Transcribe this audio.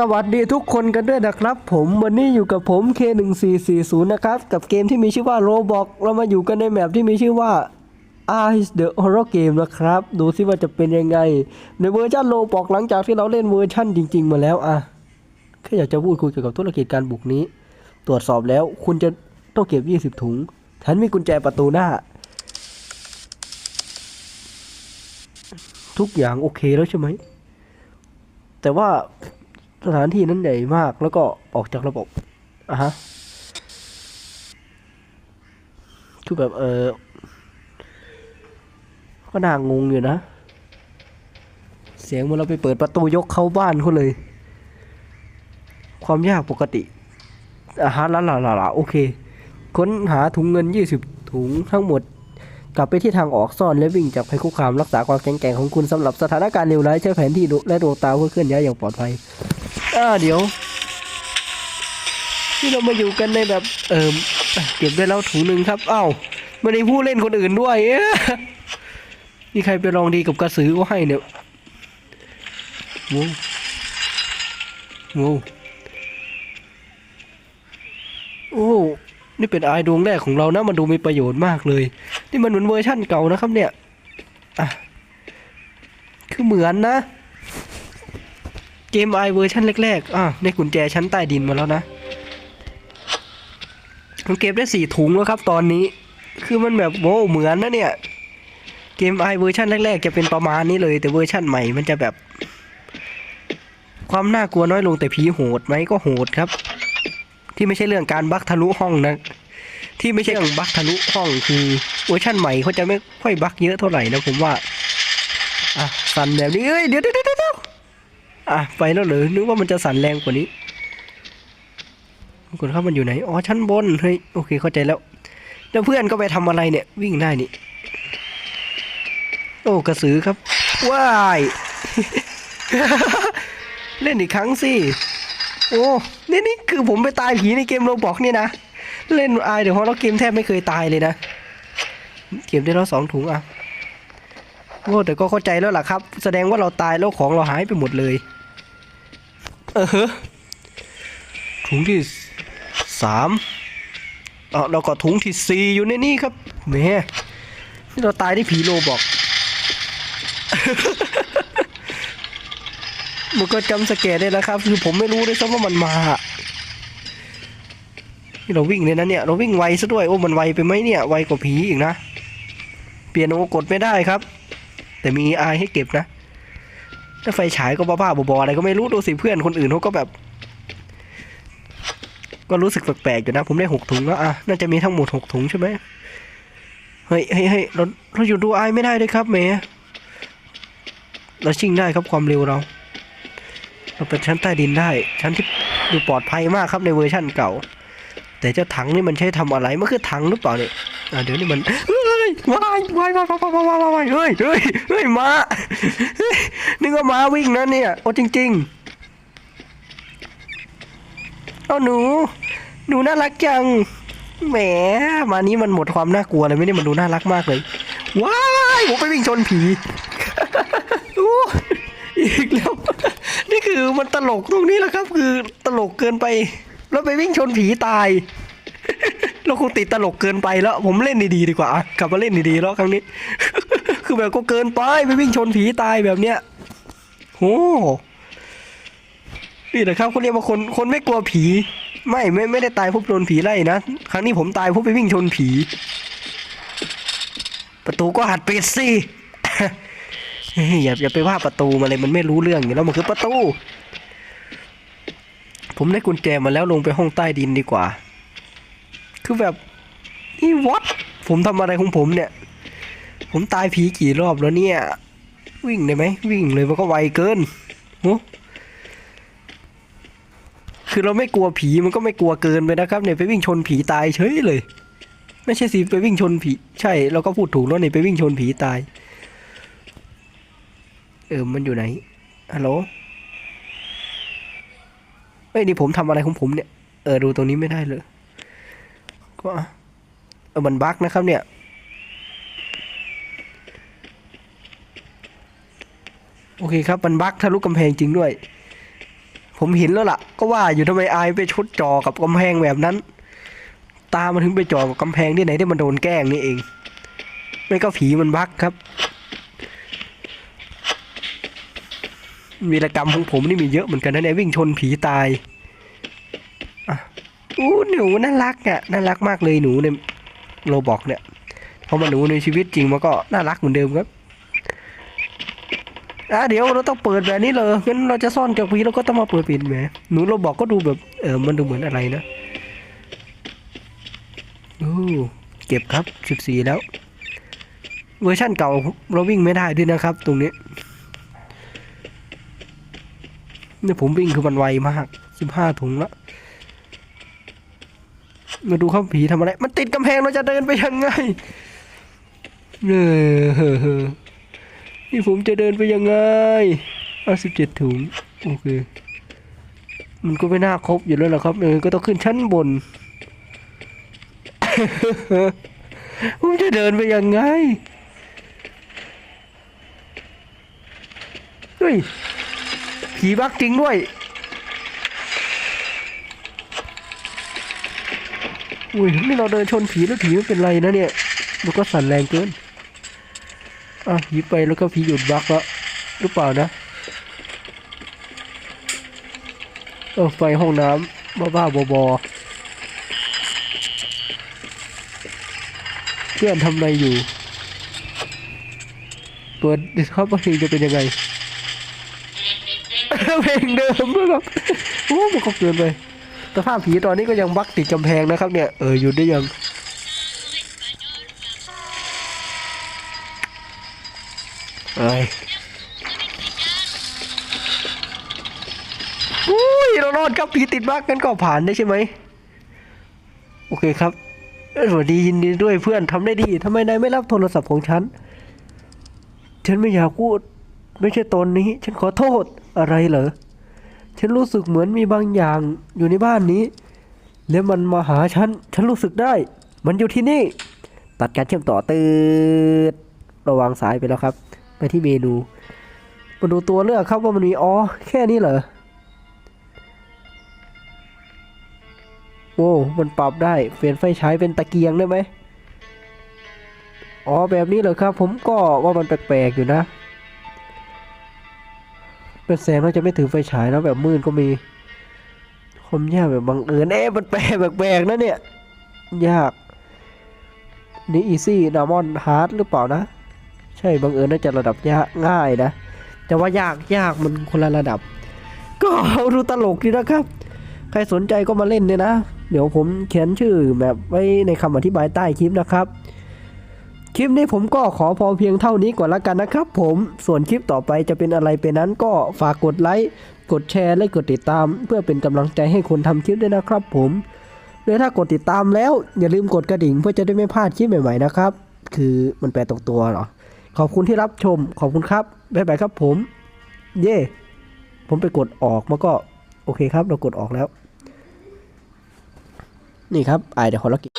สวัสดีทุกคนกันด้วยนะครับ ผมวันนี้อยู่กับผม K1440 นะครับกับเกมที่มีชื่อว่า Roblox เรามาอยู่กันในแมปที่มีชื่อว่า Ice the Horror Game นะครับ ดูซิว่าจะเป็นยังไง ในเวอร์ชัน Roblox หลังจากที่เราเล่นเวอร์ชันจริง ๆ มาแล้วอะแค่อยากจะพูดคุยเกี่ยวกับธุรกิจการบุกนี้ ตรวจสอบแล้วคุณจะต้องเก็บ 20 ถุงฉันมีกุญแจประตูหน้า ทุกอย่างโอเคแล้วใช่ไหมแต่ว่า สถานที่นั้นใหญ่มากแล้วก็ออกจากระบบอะฮะคือแบบเออก็น่างงอยู่นะ เสียงเมื่อเราไปเปิดประตูยกเข้าบ้านเขาเลย ความยากปกติอะฮะละละละละโอเค ค้นหาถุงเงิน 20 ถุงทั้งหมด กลับไปที่ทางออกซ่อนและวิ่งจากภัยคุกคามรักษาความแข็งแกร่งของคุณสำหรับสถานการณ์เลวร้ายใช้แผนที่และดวงตาเพื่อเคลื่อนย้ายอย่างปลอดภัย อ่าเดี๋ยว ที่เรามาอยู่กันในแบบเออเก็บได้แล้วถุงหนึ่งครับเอ้าไม่ได้ผู้เล่นคนอื่นด้วยเนี่ใครไปลองดีกับกระสือก็ให้เนี่ยโว้วโว้วโอ้นี่เป็นไอดวงแรกของเรานะมันดูมีประโยชน์มากเลย นี่มันเหมือนเวอร์ชั่นเก่านะครับเนี่ยอะคือเหมือนนะ เกมไอเวอร์ชันแรกๆ อะได้กุญแจชั้นใต้ดินมาแล้วนะผมเก็บได้สี่ถุงแล้วครับตอนนี้ คือมันแบบโว้เหมือนนะเนี่ย เกมไอเวอร์ชันแรกๆ จะเป็นประมาณนี้เลย แต่เวอร์ชันใหม่มันจะแบบ ความน่ากลัวน้อยลงแต่ผีโหดไหมก็โหดครับ ที่ไม่ใช่เรื่องการบักทะลุห้องนะ ที่ไม่ใช่เรื่องบักทะลุห้องคือเวอร์ชันใหม่เขาจะไม่ค่อยบักเยอะเท่าไหร่นะผมว่า อะสั่นแบบนี้เอ้ยเดี๋ยวเดี๋ยว อะไปแล้วเหรอนึกว่ามันจะสั่นแรงกว่านี้กดเข้ามันอยู่ไหนอ๋อชั้นบนเฮ้ยโอเคเข้าใจแล้วแล้วเพื่อนก็ไปทำอะไรเนี่ย วิ่งได้นี่โอ้กระสือครับว้ายเล่นอีกครั้งสิโอ้นี่นี่คือผมไปตายผีในเกมโรบอกนี่นะเล่นไอเดี๋ยวเพราะเราเกมแทบไม่เคยตายเลยนะเก็บได้แล้วสองถุงอะโอ้แต่ก็เข้าใจแล้วล่ะครับ แสดงว่าเราตายแล้วของเราหายไปหมดเลย ออฮะถุงที่สามเออเราก็ถุงที่สี่อยู่ในนี่ครับแหม่นี่เราตายที่ผีโลบอก มันก็จำสแกนได้นะครับ คือผมไม่รู้ด้วยซ้ำว่ามันมานี่เราวิ่งเลยนะเนี่ย เราวิ่งไวซะด้วย โอ้ มันไวไปไหมเนี่ย ไวกว่าผีอีกนะ เปลี่ยนโอกดไม่ได้ครับ แต่มีอายให้เก็บนะ ถ้าไฟฉายก็บ้าๆบอๆอะไรก็ไม่รู้ดูสิเพื่อนคนอื่นเขาก็แบบ ก็รู้สึกแปลกๆอยู่นะ ผมได้หกถุงแล้วอะน่าจะมีทั้งหมดหกถุงใช่ไหมเฮ้ยเฮ้ยเฮ้ยเราเราอยู่ดูไอไม่ได้เลยครับเมย์เราชิงได้ครับความเร็วเรา เราเป็นชั้นใต้ดินได้ ชั้นที่ดูปลอดภัยมากครับในเวอร์ชั่นเก่า แต่เจ้าถังนี่มันใช้ทำอะไรมันคือถังหรือเปล่าเนี่ยอะเดี๋ยวนี้มัน ยว้ายว้ายว้ายว้ายว้ายวายวายเฮ้ยเฮ้ยเฮ้ยมานึกว่ามาวิ่งนะเนี่ยโอ้จริง ๆ เอาหนู หนูน่ารักจังแหมมานี้มันหมดความน่ากลัวเลยไม่ได้มันดูน่ารักมากเลยว้ายผมไปวิ่งชนผีอีกแล้วนี่คือมันตลกตรงนี้แหละครับ คือตลกเกินไป แล้วไปวิ่งชนผีตาย เราคงติดตลกเกินไปแล้ว ผมเล่นดีๆดีกว่า กลับมาเล่นดีๆแล้วครั้งนี้ คือแบบก็เกินไปไปวิ่งชนผีตายแบบเนี้ยโอ้นี่นะครับเขาเรียกว่าคนคนไม่กลัวผี ไม่ไม่ไม่ได้ตายเพราะโดนผีไล่นะ ครั้งนี้ผมตายเพราะไปวิ่งชนผี ประตูก็หัดปิดสิอย่าอย่าไปว่าประตูมาเลยมันไม่รู้เรื่องอยู่แล้วมันคือประตู ผมได้กุญแจมาแล้วลงไปห้องใต้ดินดีกว่า คือแบบนี่วอตผมทำอะไรของผมเนี่ย ผมตายผีกี่รอบแล้วเนี่ย วิ่งได้ไหมวิ่งเลยมันก็ไวเกินโอ้คือเราไม่กลัวผีมันก็ไม่กลัวเกินไปนะครับเนี่ยไปวิ่งชนผีตายเฉยเลย ไม่ใช่สิไปวิ่งชนผี ใช่เราก็พูดถูกแล้วนี่ไปวิ่งชนผีตาย เออมันอยู่ไหนฮัลโหลเฮ้ยนี่ผมทำอะไรของผมเนี่ยเออดูตรงนี้ไม่ได้เลย ก็เออมันบั๊กนะครับเนี่ยโอเคครับมันบั๊กทะลุกำแพงจริงด้วย ผมเห็นแล้วล่ะ ก็ว่าอยู่ทำไมไอไปชดจอกับกำแพงแบบนั้น ตามันถึงไปจอกับกำแพงที่ไหนที่มันโดนแกล้งนี่เอง ไม่ก็ผีมันบักครับวีรกรรมของผมนี่มีเยอะเหมือนกันนะเนี่ยวิ่งชนผีตาย อู้หนูน่ารักอะน่ารักมากเลยหนูในโรบอกเนี่ยพอมาหนูในชีวิตจริงมันก็น่ารักเหมือนเดิมครับอะเดี๋ยวเราต้องเปิดแบบนี้เลยงั้นเราจะซ่อนจากผีเราก็ต้องมาเปิดปิดแหมหนูโรบอกก็ดูแบบ เออมันดูเหมือนอะไรนะโอ้เก็บครับสิบสี่แล้ว เวอร์ชั่นเก่าเราวิ่งไม่ได้ด้วยนะครับ ตรงนี้เนี่ยผมวิ่งคือมันไวมากสิบห้าถุงละ มาดูข้าผีทำอะไร มันติดกำแพงเราจะเดินไปยังไงเออเฮ้อเฮ้อนี่ผมจะเดินไปยังไงเอาสิบเจ็ดถุงโอเค มันก็ไม่น่าครบอยู่แล้วล่ะครับเออก็ต้องขึ้นชั้นบน ผมจะเดินไปยังไง เฮ้ย ผีบักจริงด้วย อุ้ยนี่เราเดินชนผีแล้วผีไม่เป็นไรนะเนี่ยมันก็สั่นแรงเกินอะผีไปแล้วก็ผีหยุดบักแล้วหรือเปล่านะเออไฟห้องน้ำบ้าบ้าๆบอๆเพื่อนทำอะไรอยู่ เปิดดิสคับว่าเพลงจะเป็นยังไงเพลงเดิมด้วยครับโอ้มันก็เกินไป สภาพผีตอนนี้ก็ยังบักติดกำแพงนะครับเนี่ย เออหยุดได้ยัง เอ้ยอุ้ยเรารอดครับผีติดบักกันก็ผ่านได้ใช่ไหม โอเคครับ สวัสดียินดีด้วยเพื่อนทำได้ดีทำไมนายไม่รับโทรศัพท์ของฉัน ฉันไม่อยากพูด ไม่ใช่ตอนนี้ ฉันขอโทษอะไรเหรอ ฉันรู้สึกเหมือนมีบางอย่างอยู่ในบ้านนี้ แล้วมันมาหาฉัน ฉันรู้สึกได้ มันอยู่ที่นี่ ตัดการเชื่อมต่อตืดระวางสายไปแล้วครับ ไปที่เมนูมาดูตัวเลือกครับว่ามันมีอ๋อแค่นี้เหรอโอ้มันปรับได้เปลี่ยนไฟฉายเป็นตะเกียงได้ไหมอ๋อแบบนี้เหรอครับ ผมก็ว่ามันแปลกๆอยู่นะ เป็นแสงเราจะไม่ถือไฟฉายแล้วแบบมืดก็มีคมยากแบบบังเอิญเอ๊ะมันแปลกแปลกนะเนี่ย ยาก นี่อีซี่ดามอนฮาร์ดหรือเปล่านะ ใช่บังเอิญน่าจะระดับยากง่ายนะ แต่ว่ายากยากมันคนละระดับ ก็ดูตลกดีนะครับ ใครสนใจก็มาเล่นเนี่ยนะ เดี๋ยวผมเขียนชื่อแบบไว้ในคำอธิบายใต้คลิปนะครับ คลิปนี้ผมก็ขอพอเพียงเท่านี้ก่อนละกันนะครับผมส่วนคลิปต่อไปจะเป็นอะไรไปนั้นก็ฝากกดไลค์กดแชร์และกดติดตาม เพื่อเป็นกำลังใจให้คนทำคลิปด้วยนะครับผมหรือถ้ากดติดตามแล้วอย่าลืมกดกระดิ่งเพื่อจะได้ไม่พลาดคลิปใหม่ๆนะครับ คือมันแปลตรงตัวเหรอ ขอบคุณที่รับชมขอบคุณครับบ๊ายบายครับผม เย่ผมไปกดออกมาก็โอเคครับ เรากดออกแล้ว นี่ครับไอเดี๋ยวขอละกิ